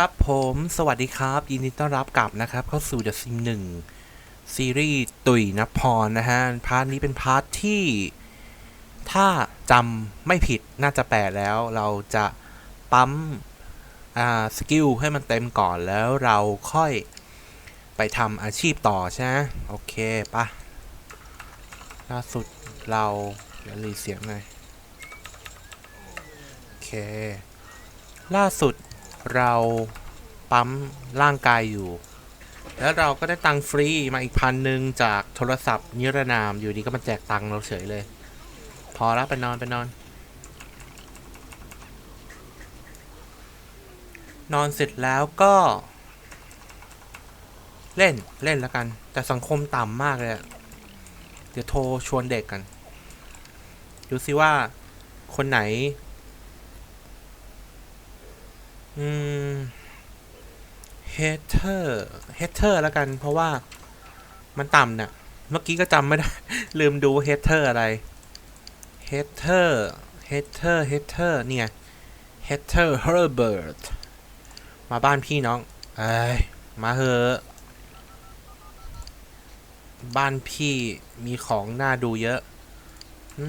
ครับผมสวัสดีครับ ยินดีต้อนรับกลับนะครับ เข้าสู่ The Sim 1 ซีรีส์ตุยนพรนะฮะ พาร์ทนี้เป็นพาร์ทที่ ถ้าจำไม่ผิดน่าจะแปลแล้ว เราจะปั๊มอ่าสกิลให้มันเต็มก่อนแล้วเราค่อยไปทำอาชีพต่อใช่ไหมโอเคปะล่าสุดเราเดี๋ยวรีเสียงหน่อยโอเค ล่าสุด เราปั๊มร่างกายอยู่ แล้วเราก็ได้ตังฟรีมาอีกพันหนึ่งจากโทรศัพท์นิรนามอยู่ดีก็มาแจกตังเราเฉยเลย พอแล้วไปนอนไปนอน นอนเสร็จแล้วก็ เล่นเล่นแล้วกัน แต่สังคมต่ำมากเลยเดี๋ยวโทรชวนเด็กกัน ดูซิว่าคนไหน อืมเฮเทอร์เฮเทอร์แล้วกัน เพราะว่ามันต่ำเนี่ยเมื่อกี้ก็จำไม่ได้ ลืมดูเฮเทอร์อะไรเฮเทอร์เฮเทอร์เฮเทอร์เนี่ยเฮเทอร์เฮอร์เบิร์ตมาบ้านพี่น้องเอ้ยมาเหอะบ้านพี่มีของน่าดูเยอะ อื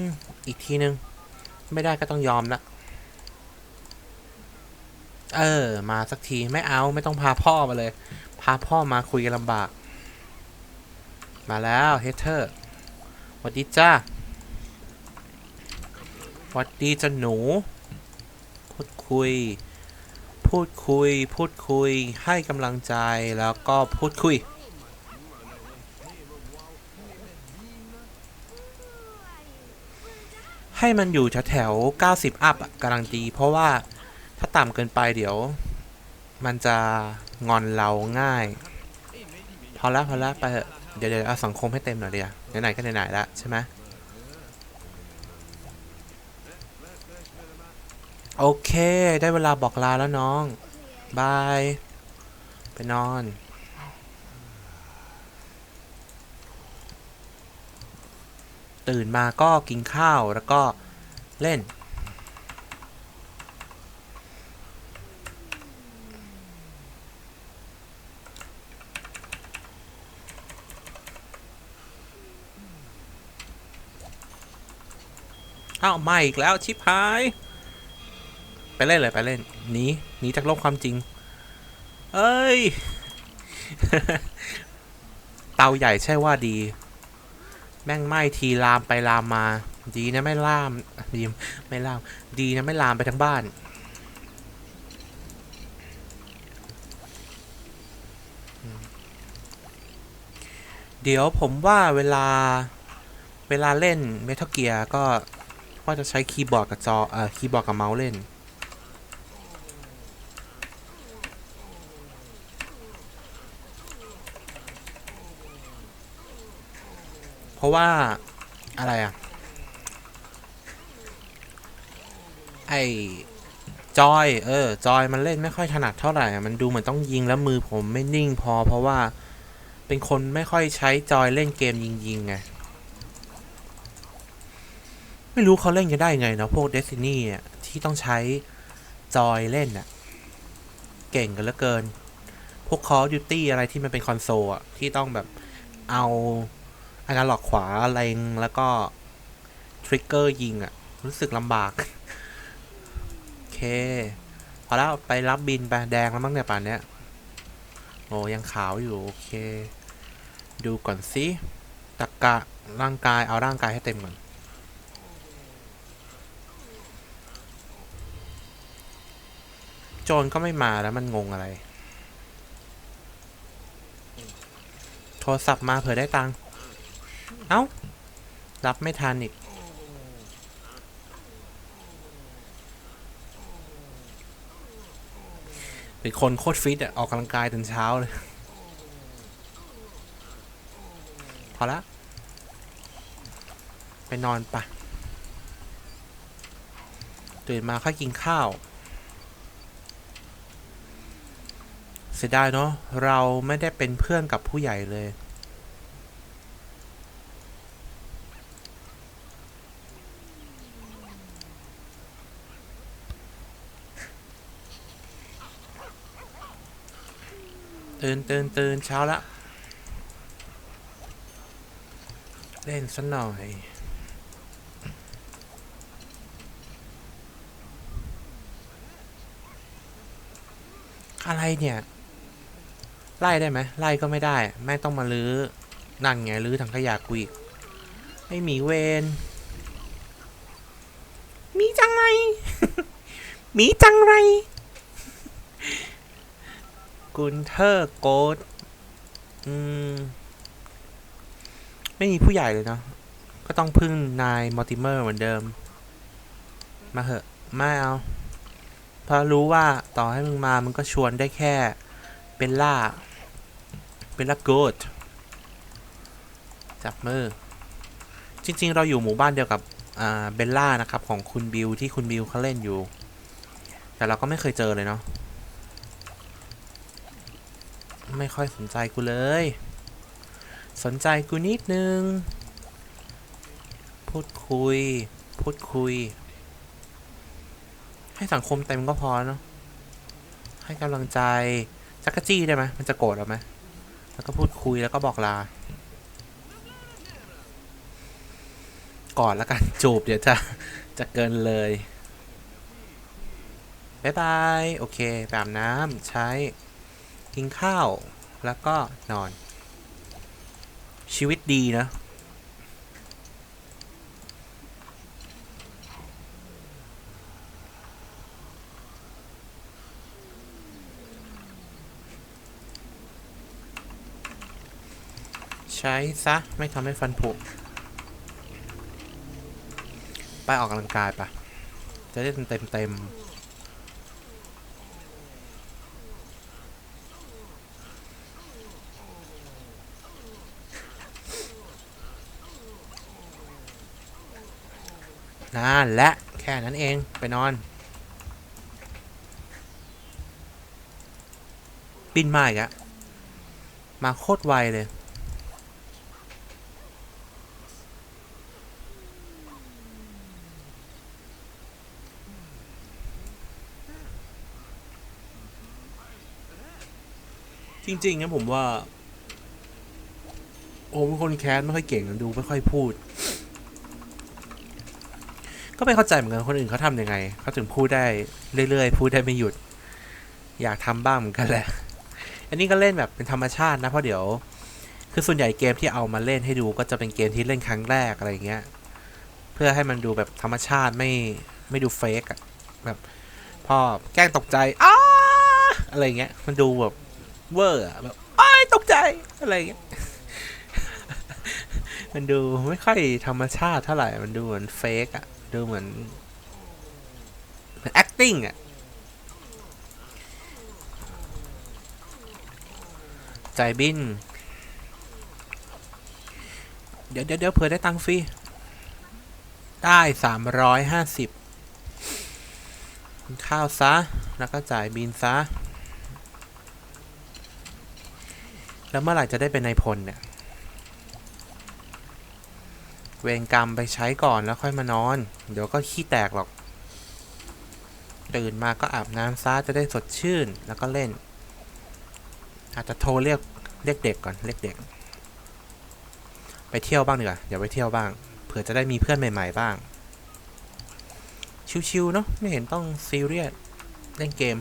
ม อีกทีนึง ไม่ได้ก็ต้องยอมละ เออ มาสักทีไม่เอาไม่ต้องพาพ่อมาเลย พาพ่อมาคุยกันลำบาก มาแล้วเฮเทอร์สวัสดีจ้าสวัสดีจ้าหนู พูดคุย พูดคุย พูดคุย ให้กำลังใจแล้วก็พูดคุย ให้มันอยู่แถวๆ90 อัพอะกำลังดีเพราะว่า ถ้าต่ำเกินไปเดี๋ยว มันจะงอนเราง่าย พอละพอละไปเถอะเดี๋ยวเดี๋ยวเอาสังคมให้เต็มหน่อยเดียวไหนๆก็ไหนๆละใช่ไหมโอเค ได้เวลาบอกลาแล้วน้อง บาย ไปนอน ตื่นมาก็กินข้าวแล้วก็เล่น อ้าวมาอีกแล้วชิบหาย ไปเล่นเลยไปเล่นหนีหนีจากโลกความจริง เอ้ย เตาใหญ่ใช่ว่าดี แม่งไหม้ทีลามไปลามมา ดีนะไม่ล่ามดีไม่ล่าม ดีนะไม่ลามไปทั้งบ้านเดี๋ยวผมว่าเวลาเวลาเล่นเมทัลเกียร์ก็ ว่าจะใช้คีย์บอร์ดกับจอเอ่อคีย์บอร์ดกับเมาส์เล่น เพราะว่าอะไรอะไอจอย เออ จอยมันเล่นไม่ค่อยถนัดเท่าไหร่ มันดูเหมือนต้องยิงแล้วมือผมไม่นิ่งพอเพราะว่าเป็นคนไม่ค่อยใช้จอยเล่นเกมยิงๆไง ไม่รู้เขาเล่นกันได้ไงเนาะพวก Destiny อ่ที่ต้องใช้จอยเล่นอะเก่งกันเหลือเกิน พวก Call of Duty อะไรที่มันเป็นคอนโซลอะที่ต้องแบบเอาอนาล็อกขวาเล็งแล้วก็ทริกเกอร์ยิงอะรู้สึกลำบาก โอเค พอแล้วไปรับบินไปแดงแล้วมั้งเนี่ยป่านเนี้ยโอ้ยังขาวอยู่ โอเค ดูก่อนสิตะกะร่างกายเอาร่างกายให้เต็มก่อน โจรก็ไม่มาแล้วมันงงอะไร โทรศัพท์มาเผื่อได้ตังค์ เอ้า รับไม่ทันอีก เป็นคนโคตรฟิตอะออกกำลังกายตื่นเช้าเลย พอละ ไปนอนปะตื่นมาค่อยกินข้าว เสียดายเนาะเราไม่ได้เป็นเพื่อนกับผู้ใหญ่เลย ตื่นตื่นตื่นเช้าละเล่นสักหน่อยอะไรเนี่ย ไล่ได้ไหมไล่ก็ไม่ได้ แม่ต้องมาลื้อนั่นไงลื้อถังขยะกูอีกไอหมีเวนมีจังไรมีจังไร กุนเทอร์โกดอืม ไม่มีผู้ใหญ่เลยเนาะก็ต้องพึ่งนายมอร์ติเมอร์เหมือนเดิม มาเหอะ ไม่เอา เพราะรู้ว่าต่อให้มึงมา มึงก็ชวนได้แค่เบลล่า เบลล่าโกดจับมือ จริง ๆ เราอยู่หมู่บ้านเดียวกับเบลล่านะครับ ของคุณบิวที่คุณบิวเขาเล่นอยู่ แต่เราก็ไม่เคยเจอเลยเนาะไม่ค่อยสนใจกูเลย สนใจกูนิดนึง พูดคุย พูดคุย ให้สังคมเต็มก็พอเนาะให้กำลังใจจักรจี้ได้ไหมมันจะโกรธเราไหม แล้วก็พูดคุยแล้วก็บอกลา ก่อนแล้วกัน จูบเดี๋ยวจะ จะเกินเลยบายบาย โอเคแปอาบน้ำใช้กินข้าวแล้วก็นอน ชีวิตดีนะ ใช้ซะ ไม่ทำให้ฟันผุ ไปออกกำลังกายปะจะได้เต็มเต็มนั่นและแค่นั้นเองไปนอน บินมาอีกอะมาโคตรไวเลย จริงๆนะผมว่าโอ้เป็นคนแคสไม่ค่อยเก่งดูไม่ค่อยพูด ก็ไม่เข้าใจเหมือนกันคนอื่นเขาทำยังไงเขาถึงพูดได้เรื่อยๆ พูดได้ไม่หยุด อยากทำบ้างเหมือนกันแหละ อันนี้ก็เล่นแบบเป็นธรรมชาตินะเพราะเดี๋ยว คือส่วนใหญ่เกมที่เอามาเล่นให้ดูก็จะเป็นเกมที่เล่นครั้งแรกอะไรอย่างเงี้ย เพื่อให้มันดูแบบธรรมชาติไม่ไม่ดูเฟกอะแบบพอแกล้งตกใจอ้าอะไรเงี้ยมันดูแบบ เวอร์แบบอ้ายตกใจอะไรเงี้ยมันดูไม่ค่อยธรรมชาติเท่าไหร่ มันดูเหมือนเฟกอะดูเหมือนเหมือน acting อะใจายบิน เดี๋ยวเดี๋ยวเดี๋ยวเผื่อได้ตังค์ฟรี ได้สามร้อยห้าสิบข้าวซะ แล้วก็จ่ายบินซะ แล้วเมื่อไหร่จะได้เป็นนายพลเนี่ย เวรกรรมไปใช้ก่อนแล้วค่อยมานอน เดี๋ยวก็ขี้แตกหรอก ตื่นมาก็อาบน้ำซะจะได้สดชื่นแล้วก็เล่น อาจจะโทรเรียกเรียกเด็กก่อนเรียกเด็ก ไปเที่ยวบ้างดีกว่าเดี๋ยวไปเที่ยวบ้าง เผื่อจะได้มีเพื่อนใหม่ ๆ บ้าง ชิวๆเนาะไม่เห็นต้องซีเรียสเล่นเกม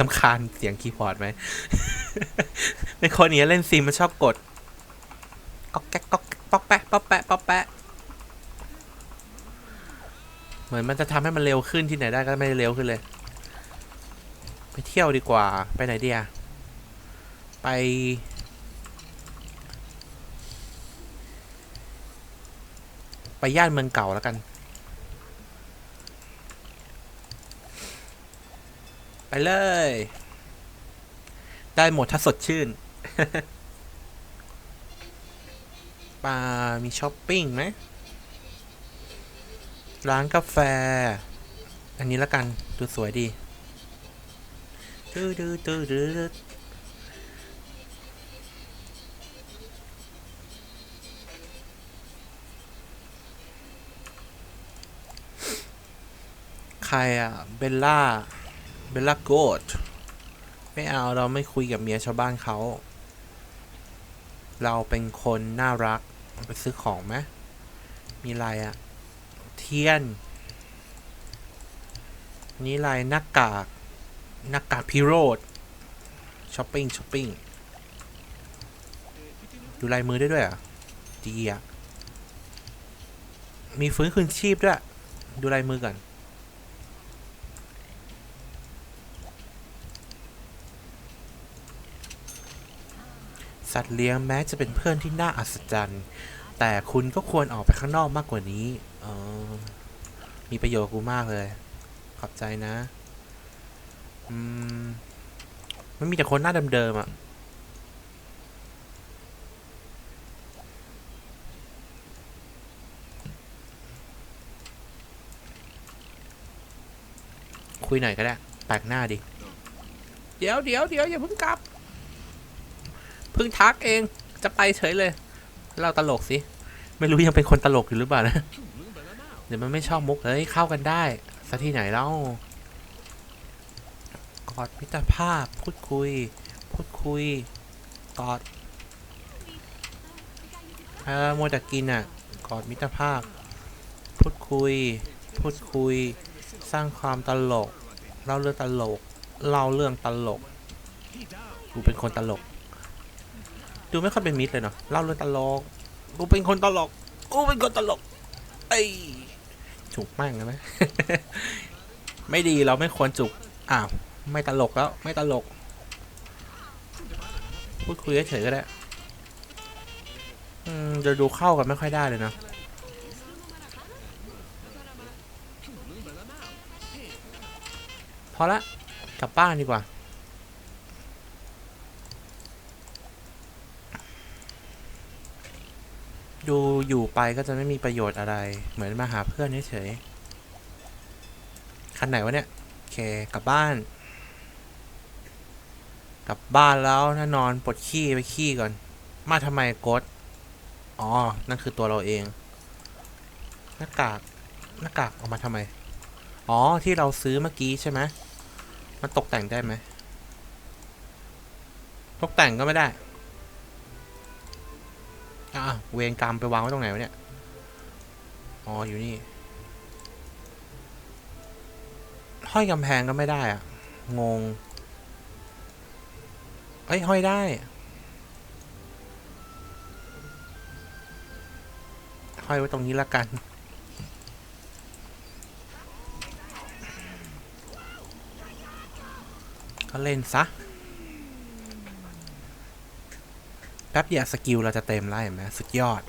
ลำคาญเสียงคีย์บอร์ดไหมเป็นคนนี้เล่นซีมันชอบกดก๊อกแก๊กก๊อกแก๊กป๊อกแปะป๊อกแปะป๊อกแปะเหมือนมันจะทำให้มันเร็วขึ้นที่ไหนได้ก็ไม่ได้เร็วขึ้นเลย ไปเที่ยวดีกว่าไปไหนดียไป ไปย่านเมืองเก่าแล้วกัน ไปเลย ได้หมดถ้าสดชื่นปามีช้อปปิ้งไหมร้านกาแฟ อันนี้ละกัน ดูสวยดีตื้อตื้อตื้อตื้อใครอะเบลล่า เบลล่าโกดไม่เอาเราไม่คุยกับเมียชาวบ้านเขา เราเป็นคนน่ารัก ไปซื้อของไหมมีอะไรอะเทียน นี่อะไรหน้ากากหน้ากากพิโรธช้อปปิ้งช้อปปิ้งดูลายมือได้ด้วยอะดีอะมีฟื้นคืนชีพด้วย ดูลายมือก่อน สัตว์เลี้ยงแม้จะเป็นเพื่อนที่น่าอัศจรรย์ แต่คุณก็ควรออกไปข้างนอกมากกว่านี้ออมีประโยชน์กูมากเลย ขอบใจนะ อืม มันมีแต่คนหน้าเดิมๆอะคุยหน่อยก็ได้แปลกหน้าดิ เดี๋ยวเดี๋ยวเดี๋ยวอย่าเพิ่งกลับ พิ่งทักเองจะไปเฉยเลย เราตลกสิ ไม่รู้ยังเป็นคนตลกอยู่หรือเปล่านะ เดี๋ยวมันไม่ชอบมุกเฮ้ยเข้ากันได้สัที่ไหนเล่ากอดมิตรภาพพูดคุย พูดคุยกอดเออมัวแต่กินอะกอดมิตรภาพ พูดคุย พูดคุย สร้างความตลกเล่าเรื่องตลกเล่าเรื่องตลกกูเป็นคนตลก ดูไม่ค่อยเป็นมิตรเลยเนาะเล่าเรื่องตลกกูเป็นคนตลกกูเป็นคนตลกไอ้จุกมากนะไหมไม่ดีเราไม่ควรจุกอ้าวไม่ตลกแล้ว ไม่ตลก พูดคุยเฉยๆก็ได้อืมจะดูเข้ากันไม่ค่อยได้เลยเนะพอละกลับบ้านดีกว่า ดูอยู่ไปก็จะไม่มีประโยชน์อะไร เหมือนมาหาเพื่อนเฉยๆคันไหนวะเนี่ย โอเค กลับบ้าน กลับบ้านแล้วถ้านอนปวดขี้ไปขี้ก่อน มาทำไมกดอ๋อ นั่นคือตัวเราเอง หน้ากาก หน้ากากออกมาทำไม อ๋อ ที่เราซื้อเมื่อกี้ใช่ไหมมันตกแต่งได้ไหม ตกแต่งก็ไม่ได้ อะเวรกรรมไปวางไว้ตรงไหนวะเนี่ย อ๋อ อยู่นี่ ห้อยกำแพงก็ไม่ได้อะ งง เอ้ย ห้อยได้ ห้อยไว้ตรงนี้ละกันก็เล่นซะ แป๊บเดียวสกิลเราจะเต็มแล้วเห็นไหมสุดยอด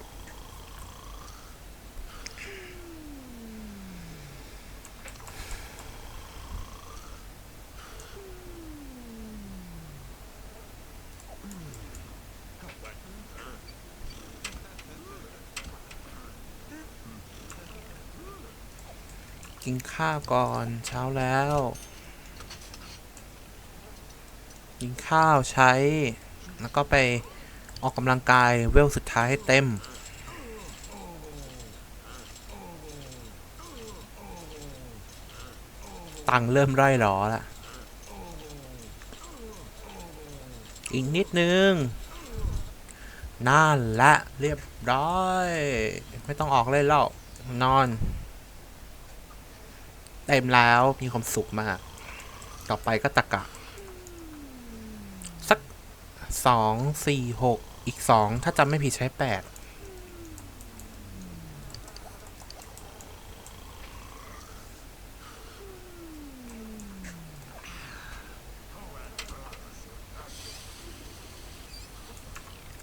กินข้าวก่อนเช้าแล้ว กินข้าวใช้ แล้วก็ไป ออกกำลังกายเวลสุดท้ายให้เต็ม ตังเริ่มไร่หรอละ อีกนิดนึง นั่นละเรียบร้อย ไม่ต้องออกเลยแล้วนอน เต็มแล้วมีความสุขมาก ต่อไปก็ตะกะสักสองสี่หก อีกสองถ้าจำไม่ผิดใช้แปด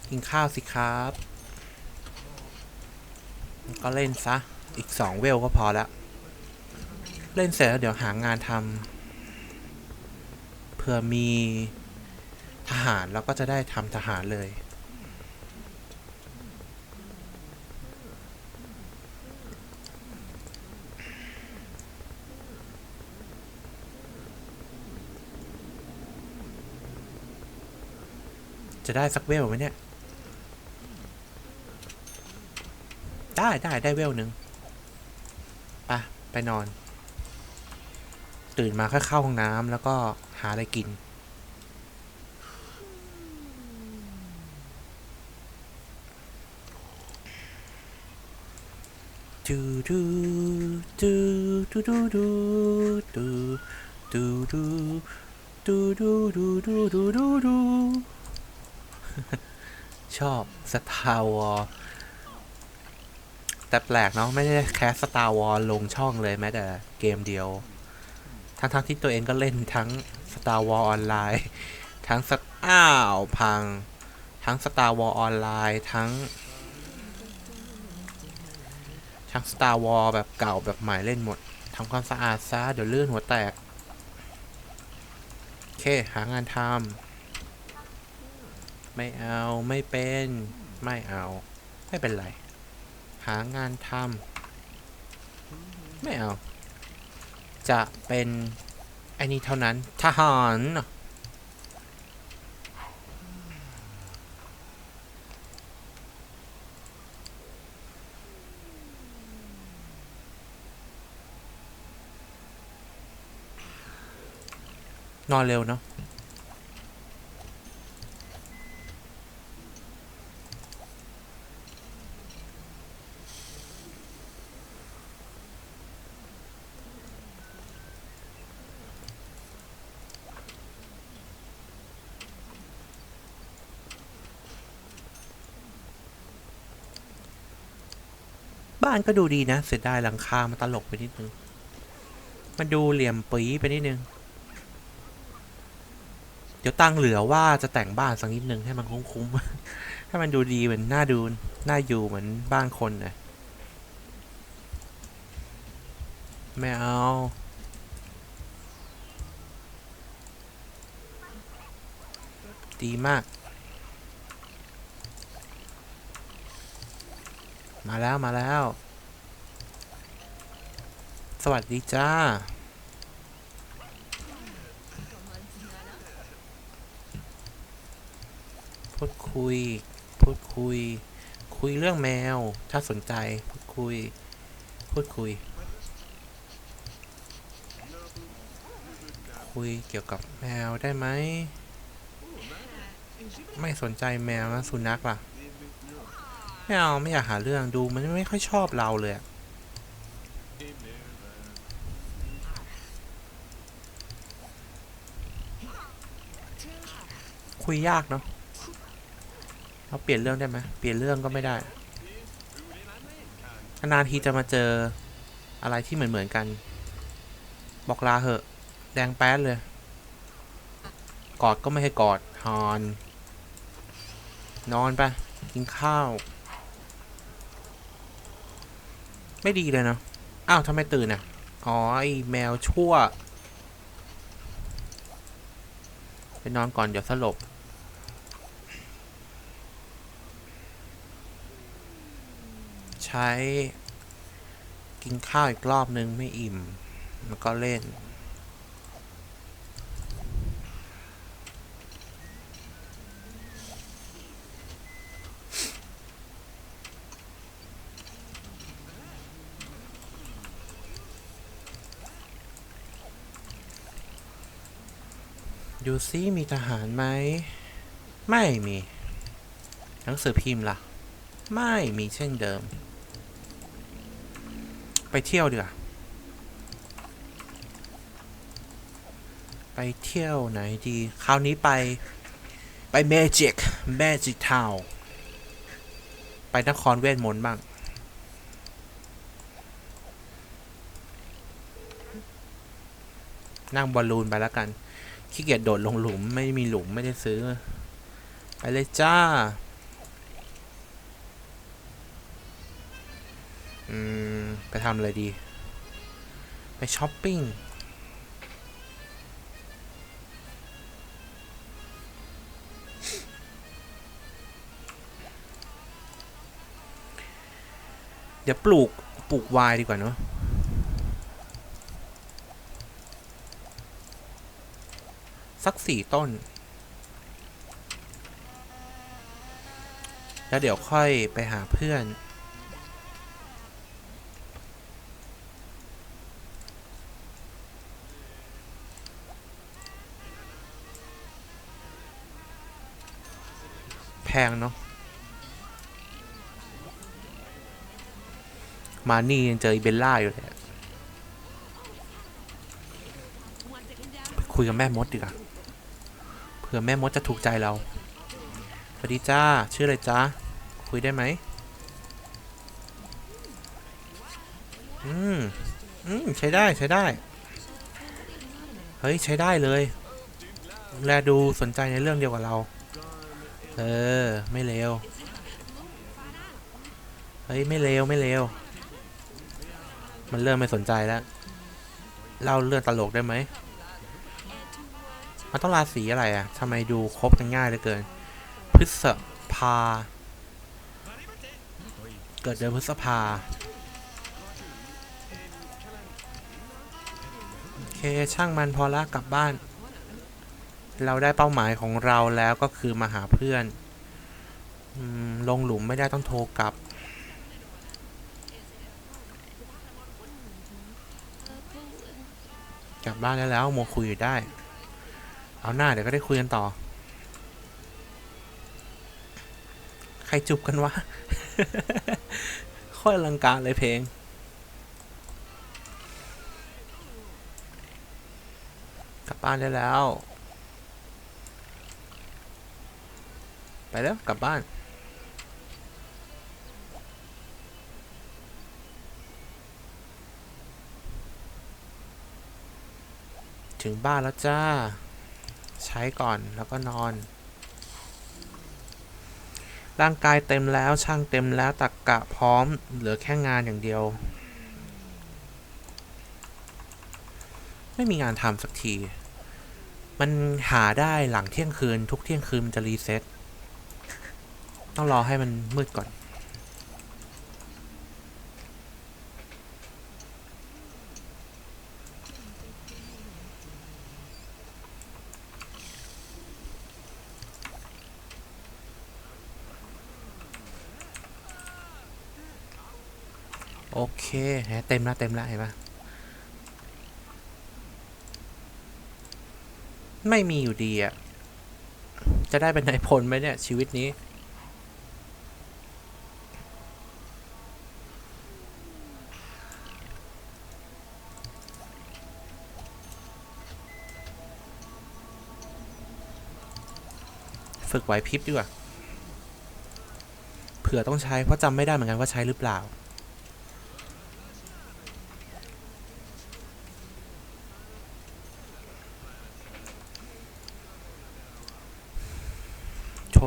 กินข้าวสิครับ ก็เล่นซะ อีกสองเวลก็พอละ เล่นเสร็จแล้วเดี๋ยวหางานทำเผื่อมีทหารแล้วก็จะได้ทำทหารเลย จะได้สักเวลไหมเนี่ย ได้ได้ได้เวลหนึ่งไปไปนอน ตื่นมาแค่เข้าห้องน้ำแล้วก็หาอะไรกิน ดูดูดูดูดูดูดูดูดูดูดูดูดูดูดูดู ชอบสตาร์วอลแต่แปลกเนาะไม่ได้แคสสตาร์วอลลงช่องเลยแม้แต่เกมเดียว ทั้งๆที่ตัวเองก็เล่นทั้ง Star War ออนไลน์ทั้ง Star- อ้าวพัง ทั้ง Star War ออนไลน์ทั้งทั้ง Star War แบบเก่าแบบใหม่เล่นหมดทำความสะอาดซะเดี๋ยวลื่นหัวแตก โอเค หางานทำ ไม่เอาไม่เป็นไม่เอา ไม่เป็นไร หางานทำไม่เอา จะเป็นไอ้นี่เท่านั้นทหารนอนเร็วเนาะ บ้านก็ดูดีนะ เสียดายหลังคามันตลกไปนิดนึง มันดูเหลี่ยมปีไปนิดนึง เดี๋ยวตั้งเหลือว่าจะแต่งบ้านสักนิดนึงให้มันคุ้มๆ ให้มันดูดีเหมือนน่าดูน่าอยู่เหมือนบ้านคนนะไม่เอา ดีมาก มาแล้วมาแล้ว สวัสดีจ้า พูดคุย พูดคุย คุยเรื่องแมว ถ้าสนใจ พูดคุย พูดคุย คุยเกี่ยวกับแมวได้ไหม ไม่สนใจแมวนะสุนัขล่ะ ไม่เอาไม่อยากหาเรื่องดูมันไม่ค่อยชอบเราเลยคุยยากเนาะเราเปลี่ยนเรื่องได้ไหมเปลี่ยนเรื่องก็ไม่ได้นานทีจะมาเจออะไรที่เหมือนเหมือนกัน บอกลาเหอะ แดงแป๊ดเลย กอดก็ไม่ให้กอดฮอน นอนไปกินข้าว ไม่ดีเลยเนาะ อ้าวทำไมตื่นอะ อ๋อไอแมวชั่ว ไปนอนก่อนเดี๋ยวสลบ ใช้ กินข้าวอีกรอบนึงไม่อิ่ม แล้วก็เล่น ดูซิมีทหารไหม ไม่มี หนังสือพิมพ์ล่ะ ไม่มีเช่นเดิม ไปเที่ยวดีกว่าไปเที่ยวไหนดี คราวนี้ไป ไปเมจิกเมจิกทาวไปนครเวทมนต์บ้าง นั่งบอลลูนไปแล้วกัน ขี้เกียจโดดลงหลุมไม่มีหลุมไม่ได้ซื้อ ไปเลยจ้า อืม ไปทำอะไรดี ไปช้อปปิ้งเดี๋ยวปลูกปลูกวายดีกว่าเนาะ สักสี่ต้น แล้วเดี๋ยวค่อยไปหาเพื่อน แพงเนาะมานี่ยังเจออีเบลล่าอยู่เลยคุยกับแม่มดดีกว่า ผื่อแม่มดจะถูกใจเราสวัสดีจ้า ชื่ออะไรจ้าคุยได้ไหมอืม อืม ใช้ได้ใช้ได้ เฮ้ย ใช้ได้เลย แลดูสนใจในเรื่องเดียวกับเรา เออ ไม่เลว เฮ้ย ไม่เลว ไม่เลว มันเริ่มไม่สนใจแล้ว เล่าเรื่องตลกได้ไหม มันต้องราศีอะไรอะ่ะทำไมดูครบกันง่ายเหลือเกิน พฤษภา เกิดเดือนพฤษภา โอเค ช่างมันพอละกลับบ้าน เราได้เป้าหมายของเราแล้วก็คือมาหาเพื่อนอลงหลุมไม่ได้ต้องโทรกลับกลับบ้านได้แล้วโมคุยได้ เอาหน้าเดี๋ยวก็ได้คุยกันต่อ ใครจุบกันวะ ค่อยอลังการเลยเพลง กลับบ้านได้แล้ว ไปแล้วกลับบ้านถึงบ้านแล้วจ้า ใช้ก่อนแล้วก็นอน ร่างกายเต็มแล้วช่างเต็มแล้วตักกะพร้อม เหลือแค่งานอย่างเดียว ไม่มีงานทำสักที มันหาได้หลังเที่ยงคืน ทุกเที่ยงคืนมันจะรีเซ็ตต้องรอให้มันมืดก่อน โอเคแหมเต็มแล้วเต็มแล้วเห็นปะไม่มีอยู่ดีอะจะได้เป็นนายพลไหมเนี่ย ชีวิตนี้ ฝึกไหวพริบดีกว่า เผื่อต้องใช้ เพราะจำไม่ได้เหมือนกันว่าใช้หรือเปล่า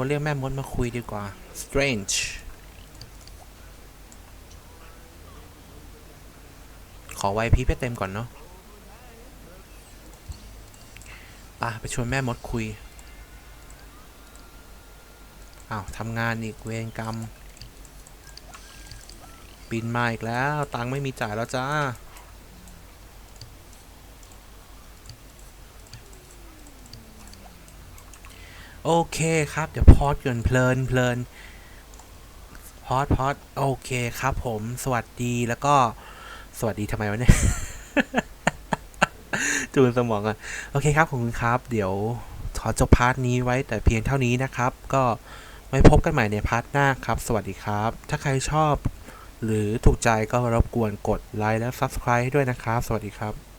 เรียกแม่มดมาคุยดีกว่า strange ขอไวพีให้เต็มก่อนเนาะป่ะไปชวนแม่มดคุย อ้าวทำงานอีกเวรกรรม บินมาอีกแล้ว ตังค์ไม่มีจ่ายแล้วจ้า โอเคครับ เดี๋ยวพอดเกินเพลินเพลินพอดพอดโอเคครับผม สวัสดีแล้วก็ สวัสดีทำไมวะเนี่ย จูนสมองอะโอเคครับขอบคุณครับ เดี๋ยวขอจบพาร์ทนี้ไว้แต่เพียงเท่านี้นะครับ ก็ไว้พบกันใหม่ในพาร์ทหน้าครับ สวัสดีครับ ถ้าใครชอบ หรือถูกใจก็รบกวนกดไลค์และ Subscribe ให้ด้วยนะครับ สวัสดีครับ